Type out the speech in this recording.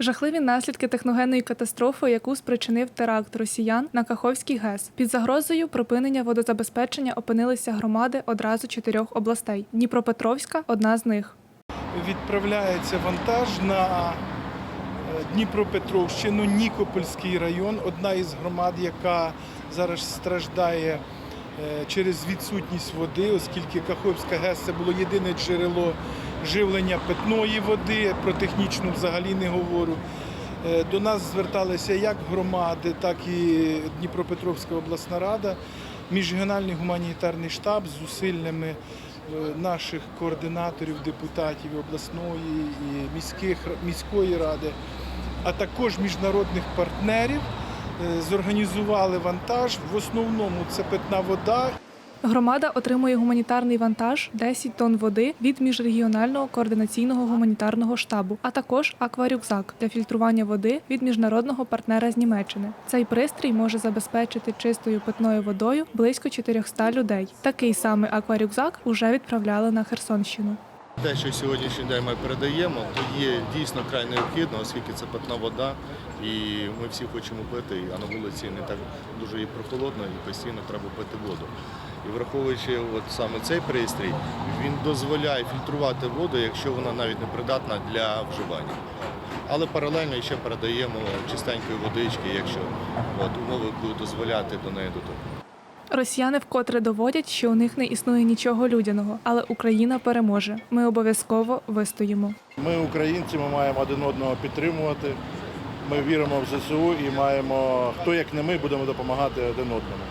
Жахливі наслідки техногенної катастрофи, яку спричинив теракт росіян на Каховський ГЕС. Під загрозою припинення водозабезпечення опинилися громади одразу чотирьох областей. Дніпропетровська одна з них. відправляється вантаж на е, Дніпропетровщину, Нікопольський район, одна із громад, яка зараз страждає через відсутність води, оскільки Каховська ГЕС це було єдине джерело живлення питної води, про технічну взагалі не говорю. Е, До нас зверталися як громади, так і Дніпропетровська обласна рада, міжрегіональний гуманітарний штаб з зусиллями е, наших координаторів, депутатів обласної і міських, міської ради, а також міжнародних партнерів е, зорганізували вантаж. В основному це питна вода Громада отримує гуманітарний вантаж 10 тонн води від міжрегіонального координаційного гуманітарного штабу, а також акварюкзак для фільтрування води від міжнародного партнера з Німеччини. Цей пристрій може забезпечити чистою питною водою близько 400 людей. Такий самий акварюкзак уже відправляли на Херсонщину. Те, що сьогоднішній день ми передаємо, то є дійсно край необхідно, оскільки це питна вода, і ми всі хочемо пити, а на вулиці не так дуже і прохолодно, і постійно треба пити воду. І враховуючи от саме цей пристрій, він дозволяє фільтрувати воду, якщо вона навіть не придатна для вживання. Але паралельно ще передаємо чистенької водички, якщо от, умови будуть дозволяти до неї доторкнутися. Росіяни вкотре доводять, що у них не існує нічого людяного, але Україна переможе. Ми обов'язково вистоїмо. Ми, українці, ми маємо один одного підтримувати. Ми віримо в ЗСУ і маємо, хто як не ми, будемо допомагати один одному.